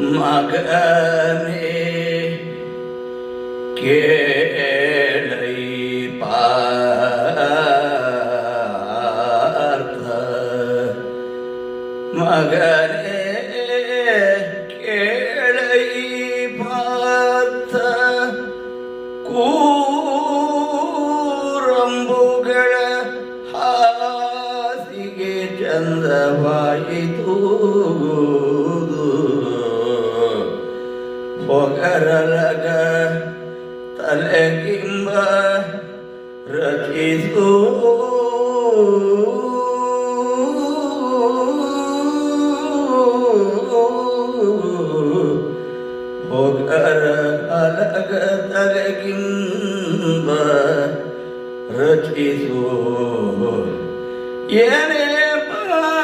ಮಗನೇ ಕೇಳೈ ಪಾರ್ಥ ಮಗನೇ ಹೊಗರಲಗ ತಲೆಗಿಂಬ ರಚಿಸು ಹೊಗರ ಅಲಗ ತಲೆಗಿಂಬ ರಚಿಸು ಏನೇ ಪಾರ್ಥ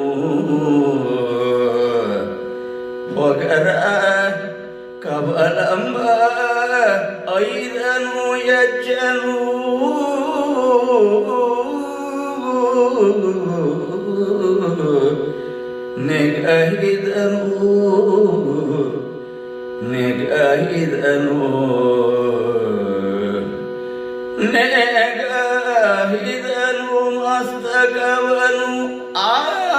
ಹೊಗರ ಕವಲಂಬ ಐದನು ಎಚ್ಚನು ನೆಗಹಿದನು ನೆಗಹಿದನು ನೆಗಹಿದನು ಮಸ್ತಕವನು ಆ ಗಂಗಾ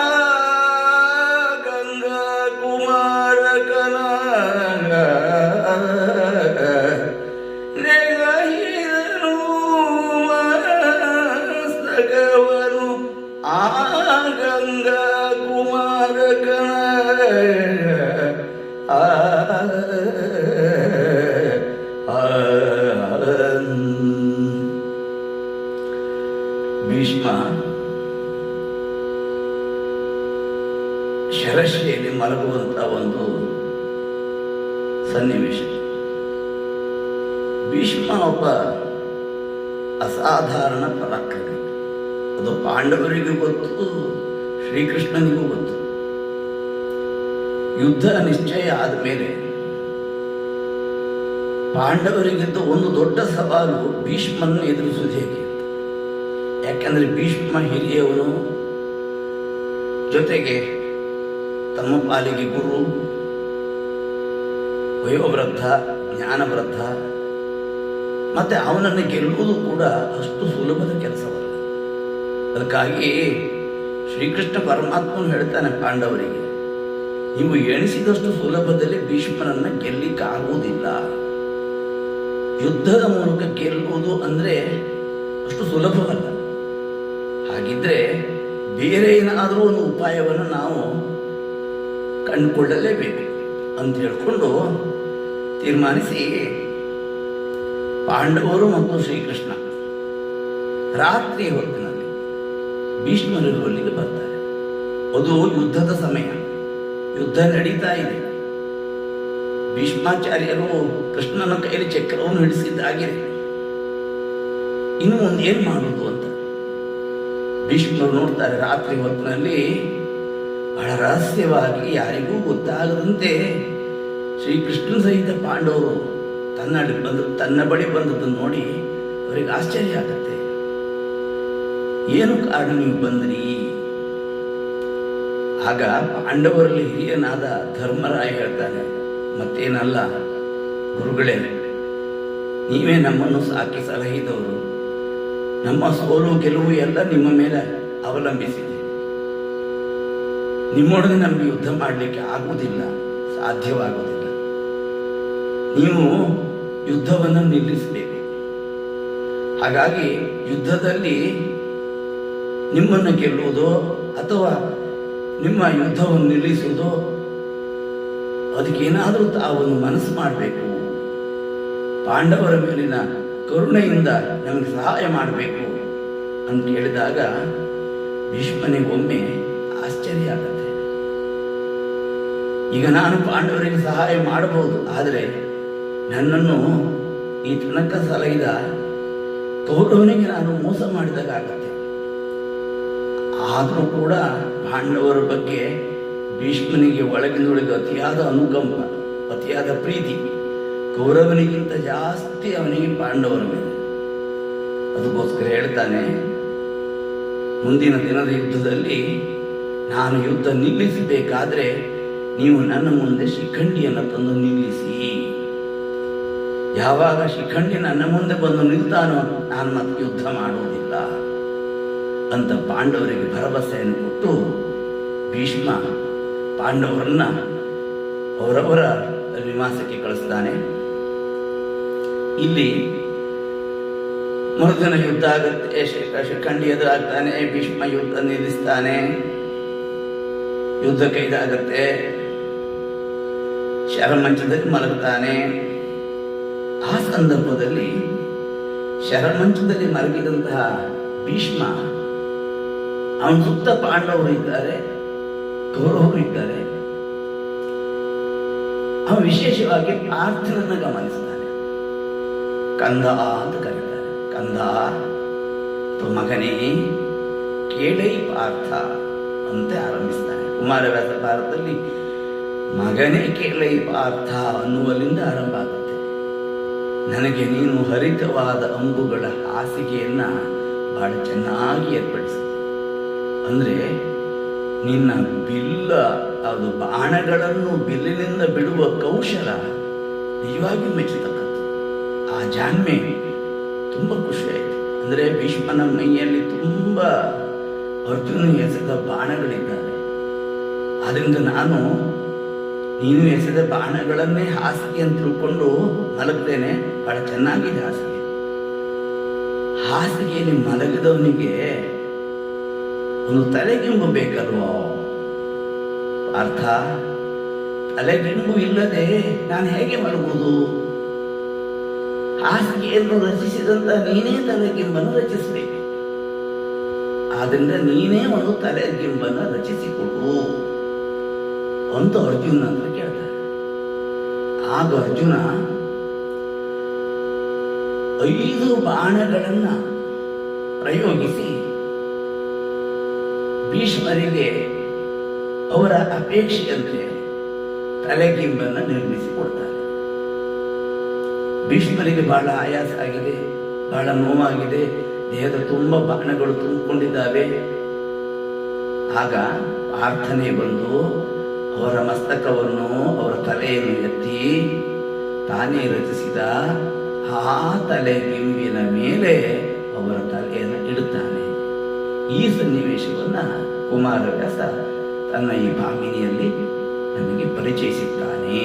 ಭೀಷ್ಮ ಶರಶಿಯಲ್ಲಿ ಮಲಗುವಂತ ಒಂದು ಸನ್ನಿವೇಶ. ಭೀಷ್ಮ ಒಬ್ಬ ಅಸಾಧಾರಣ ಪರಾಕ್ರಮಿ. ಅದು ಪಾಂಡವರಿಗೂ ಗೊತ್ತು, ಶ್ರೀಕೃಷ್ಣನಿಗೂ ಗೊತ್ತು. ಯುದ್ಧ ನಿಶ್ಚಯ ಆದಮೇಲೆ ಪಾಂಡವರಿಗಿಂತ ಒಂದು ದೊಡ್ಡ ಸವಾಲು ಭೀಷ್ಮನ್ನು ಎದುರಿಸುವುದು ಹೇಗೆ? ಯಾಕೆಂದರೆ ಭೀಷ್ಮ ಹಿರಿಯವನು ಜೊತೆಗೆ ತಮ್ಮ ಪಾಲಿಗೆ ಗುರು, ವಯೋವೃದ್ಧ, ಜ್ಞಾನವೃದ್ಧ, ಮತ್ತೆ ಅವನನ್ನು ಗೆಲ್ಲುವುದು ಕೂಡ ಅಷ್ಟು ಸುಲಭದ ಕೆಲಸವಲ್ಲ. ಅದಕ್ಕಾಗಿ ಶ್ರೀಕೃಷ್ಣ ಪರಮಾತ್ಮನು ಹೇಳ್ತಾನೆ ಪಾಂಡವರಿಗೆ, ನೀವು ಎಣಿಸಿದಷ್ಟು ಸುಲಭದಲ್ಲಿ ಭೀಷ್ಮನನ್ನು ಗೆಲ್ಲಿಕ್ಕಾಗುವುದಿಲ್ಲ. ಯುದ್ಧದ ಮೂಲಕ ಗೆಲ್ಲುವುದು ಅಂದ್ರೆ ಅಷ್ಟು ಸುಲಭವಲ್ಲ ಹಾಗಿದ್ರೆ ಬೇರೆ ಏನಾದರೂ ಒಂದು ಉಪಾಯವನ್ನು ನಾವು ಕಂಡುಕೊಳ್ಳಲೇಬೇಕು ಅಂತ ಹೇಳಿಕೊಂಡು ತೀರ್ಮಾನಿಸಿ ಪಾಂಡವರು ಮತ್ತು ಶ್ರೀಕೃಷ್ಣ ರಾತ್ರಿ ಹೊತ್ತಿನಲ್ಲಿ ಭೀಷ್ಮರಿರುವಲ್ಲಿಗೆ ಬರ್ತಾರೆ. ಅದು ಯುದ್ಧದ ಸಮಯ. ಯುದ್ಧ ನಡೀತಾ ಇದೆ. ಭೀಷ್ಮಾಚಾರ್ಯರು ಕೃಷ್ಣನ ಕೈಯಲ್ಲಿ ಚಕ್ರವನ್ನು ಹಿಡಿಸಿದ್ದಾಗಿದೆ. ಇನ್ನು ಮುಂದೆ ಏನು ಮಾಡುವುದು ಅಂತ? ಭೀಷ್ಮರು ನೋಡ್ತಾರೆ, ರಾತ್ರಿ ಹೊತ್ತಿನಲ್ಲಿ ಬಹಳ ರಹಸ್ಯವಾಗಿ ಯಾರಿಗೂ ಗೊತ್ತಾಗದಂತೆ ಶ್ರೀಕೃಷ್ಣ ಸಹಿತ ಪಾಂಡವರು ತನ್ನ ಬಂದು, ತನ್ನ ಬಳಿ ಬಂದದ್ದನ್ನು ನೋಡಿ ಅವರಿಗೆ ಆಶ್ಚರ್ಯ ಆಗತ್ತೆ. ಏನು ಕಾರಣ ನೀವು ಬಂದ್ರಿ? ಆಗ ಪಾಂಡವರಲ್ಲಿ ಹಿರಿಯನಾದ ಧರ್ಮರಾಯ ಹೇಳ್ತಾನೆ ಮತ್ತೇನಲ್ಲ, ಗುರುಗಳೇ, ನೀವೇ ನಮ್ಮನ್ನು ಸಾಕಿ ಸಲಹಿದವರು. ನಮ್ಮ ಸೋಲು, ಗೆಲುವು ಎಲ್ಲ ನಿಮ್ಮ ಮೇಲೆ ಅವಲಂಬಿಸಿದೆ. ನಿಮ್ಮೊಡನೆ ನಮಗೆ ಯುದ್ಧ ಮಾಡಲಿಕ್ಕೆ ಆಗುವುದಿಲ್ಲ, ಸಾಧ್ಯವಾಗುವುದಿಲ್ಲ. ನೀವು ಯುದ್ಧವನ್ನು ನಿಲ್ಲಿಸಬೇಕು. ಹಾಗಾಗಿ ಯುದ್ಧದಲ್ಲಿ ನಿಮ್ಮನ್ನು ಗೆಲ್ಲುವುದೋ ಅಥವಾ ನಿಮ್ಮ ಯುದ್ಧವನ್ನು ನಿಲ್ಲಿಸುವುದೋ ಅದಕ್ಕೇನಾದರೂ ತಾವನ್ನು ಮನಸ್ಸು ಮಾಡಬೇಕು. ಪಾಂಡವರ ಮೇಲಿನ ಕರುಣೆಯಿಂದ ನಮಗೆ ಸಹಾಯ ಮಾಡಬೇಕು ಅಂತ ಹೇಳಿದಾಗ ಭೀಷ್ಮನಿಗೆ ಒಮ್ಮೆ ಆಶ್ಚರ್ಯ ಆಗುತ್ತೆ. ಈಗ ನಾನು ಪಾಂಡವರಿಗೆ ಸಹಾಯ ಮಾಡಬಹುದು, ಆದರೆ ನನ್ನನ್ನು ಈ ತನಕ ಸಲಹಿದ ಕೌರವನಿಗೆ ನಾನು ಮೋಸ ಮಾಡಿದಾಗ ಆಗುತ್ತೆ. ಆದರೂ ಕೂಡ ಪಾಂಡವರ ಬಗ್ಗೆ ಭೀಷ್ಮನಿಗೆ ಒಳಗಿನೊಳಗೆ ಅತಿಯಾದ ಅನುಕಂಪ, ಅತಿಯಾದ ಪ್ರೀತಿ ಕೌರವನಿಗಿಂತ ಜಾಸ್ತಿ ಅವನಿಗೆ ಪಾಂಡವರ ಮೇಲೆ. ಅದಕ್ಕೋಸ್ಕರ ಹೇಳ್ತಾನೆ, ಮುಂದಿನ ದಿನದ ಯುದ್ಧದಲ್ಲಿ ನಾನು ಯುದ್ಧ ನಿಲ್ಲಿಸಬೇಕಾದ್ರೆ ನೀವು ನನ್ನ ಮುಂದೆ ಶಿಖಂಡಿಯನ್ನು ತಂದು ನಿಲ್ಲಿಸಿ. ಯಾವಾಗ ಶಿಖಂಡಿ ನನ್ನ ಮುಂದೆ ಬಂದು ನಿಲ್ತಾನೋ ನಾನು ಮತ್ತೆ ಯುದ್ಧ ಮಾಡುವುದಿಲ್ಲ ಅಂತ ಪಾಂಡವರಿಗೆ ಭರವಸೆಯನ್ನು ಕೊಟ್ಟು ಭೀಷ್ಮ ಪಾಂಡವರನ್ನ ಅವರವರ ನಿವಾಸಕ್ಕೆ ಕಳಿಸ್ತಾನೆ. ಇಲ್ಲಿ ಮರುದಿನ ಯುದ್ಧ ಆಗುತ್ತೆ. ಶಿಖ- ಶಿಖಂಡಿ ಎದುರಾಗ್ತಾನೆ, ಭೀಷ್ಮ ಯುದ್ಧ ನಿಲ್ಲಿಸ್ತಾನೆ. ಯುದ್ಧಕ್ಕೆ ಇದಾಗತ್ತೆ. ಶರಮಂಚದಲ್ಲಿ ಮಲಗ್ತಾನೆ. ಆ ಸಂದರ್ಭದಲ್ಲಿ ಶರಮಂಚದಲ್ಲಿ ಮಲಗಿದಂತಹ ಭೀಷ್ಮ, ಅವನ ಸುತ್ತ ಪಾಂಡವರು ಇದ್ದಾರೆ. ಕೌರವರು ಇದ್ದಾರೆ. ಅವ ವಿಶೇಷವಾಗಿ ಪಾರ್ಥನನ್ನ ಗಮನಿಸ್ತಾನೆ ಕಂದ ಅಂತ ಕರೀತಾರೆ. ಕಂದ ಮಗನೇ, ಕೇಳೈ ಪಾರ್ಥ ಅಂತ ಆರಂಭಿಸ್ತಾನೆ. ಕುಮಾರವ್ಯಾಸ ಭಾರತದಲ್ಲಿ ಮಗನೇ ಕೇಳೈ ಪಾರ್ಥ ಅನ್ನುವಲ್ಲಿಂದ ಆರಂಭ ಆಗುತ್ತೆ. ನನಗೆ ನೀನು ಹರಿತವಾದ ಅಂಬುಗಳ ಹಾಸಿಗೆಯನ್ನ ಬಹಳ ಚೆನ್ನಾಗಿ ಏರ್ಪಡಿಸಿದೆ. ಅಂದ್ರೆ ನಿನ್ನ ಬಿಲ್ಲ, ಅದು ಬಾಣಗಳನ್ನು ಬಿಲ್ಲಿನಿಂದ ಬಿಡುವ ಕೌಶಲ ನಿಜವಾಗಿಯೂ ಮೆಚ್ಚತಕ್ಕದ್ದು. ಆ ಜಾಣ್ಮೆ ತುಂಬ ಖುಷಿಯಾಯಿತು. ಅಂದರೆ ಭೀಷ್ಮನ ಮೈಯಲ್ಲಿ ತುಂಬ ಅರ್ಜುನ ಎಸೆದ ಬಾಣಗಳಿದ್ದಾರೆ. ಆದ್ದರಿಂದ ನಾನು ನೀನು ಎಸೆದ ಬಾಣಗಳನ್ನೇ ಹಾಸಿಗೆ ಅಂತ ತಿಳ್ಕೊಂಡು ಮಲಗ್ತೇನೆ. ಬಹಳ ಚೆನ್ನಾಗಿದೆ ಹಾಸಿಗೆ. ಹಾಸಿಗೆಯಲ್ಲಿ ಮಲಗಿದವನಿಗೆ ಒಂದು ತಲೆಗಿಂಬು ಬೇಕಲ್ವೋ? ಅರ್ಥ? ತಲೆಗಿಂಬು ಇಲ್ಲದೆ ನಾನು ಹೇಗೆ ಮಲಗುವುದು ಹಾಸಿಗೆಯನ್ನು ರಚಿಸಿದಂತ ನೀನೇ ತಲೆಗಿಂಬನ್ನು ರಚಿಸಬೇಕು. ಆದ್ರಿಂದ ನೀನೇ ಒಂದು ತಲೆಗಿಂಬನ್ನು ರಚಿಸಿಕೊಡು. ಅಂತ ಅರ್ಜುನ ಅಂತ ಕೇಳ್ತಾರೆ ಆಗ ಅರ್ಜುನ, ಐದು ಬಾಣಗಳನ್ನ ಪ್ರಯೋಗಿಸಿ ಭೀಷ್ಮರಿಗೆ ಅವರ ಅಪೇಕ್ಷೆಯಂತೆ ತಲೆಗಿಂಬನ್ನು ನಿರ್ಮಿಸಿ ಕೊಡ್ತಾರೆ. ಭೀಷ್ಮರಿಗೆ ಬಹಳ ಆಯಾಸ ಆಗಿದೆ, ಬಹಳ ನೋವಾಗಿದೆ, ದೇಹದ ತುಂಬ ಬಾಣಗಳು ತುಂಬಿಕೊಂಡಿದ್ದಾವೆ. ಆಗ ಪ್ರಾರ್ಥನೆ ಬಂದು ಅವರ ಮಸ್ತಕವನ್ನು ಅವರ ತಲೆಯನ್ನು ಎತ್ತಿ ತಾನೇ ರಚಿಸಿದ ಆ ತಲೆಗಿಂಬಿನ ಮೇಲೆ ಅವರ ತಲೆಯನ್ನು ಇಡುತ್ತಾನೆ. ಈ ಸನ್ನಿವೇಶವನ್ನ ಕುಮಾರವ್ಯಾಸ ತನ್ನ ಈ ಭಾಮಿನಿಯಲ್ಲಿ ನಮಗೆ ಪರಿಚಯಿಸುತ್ತಾನೆ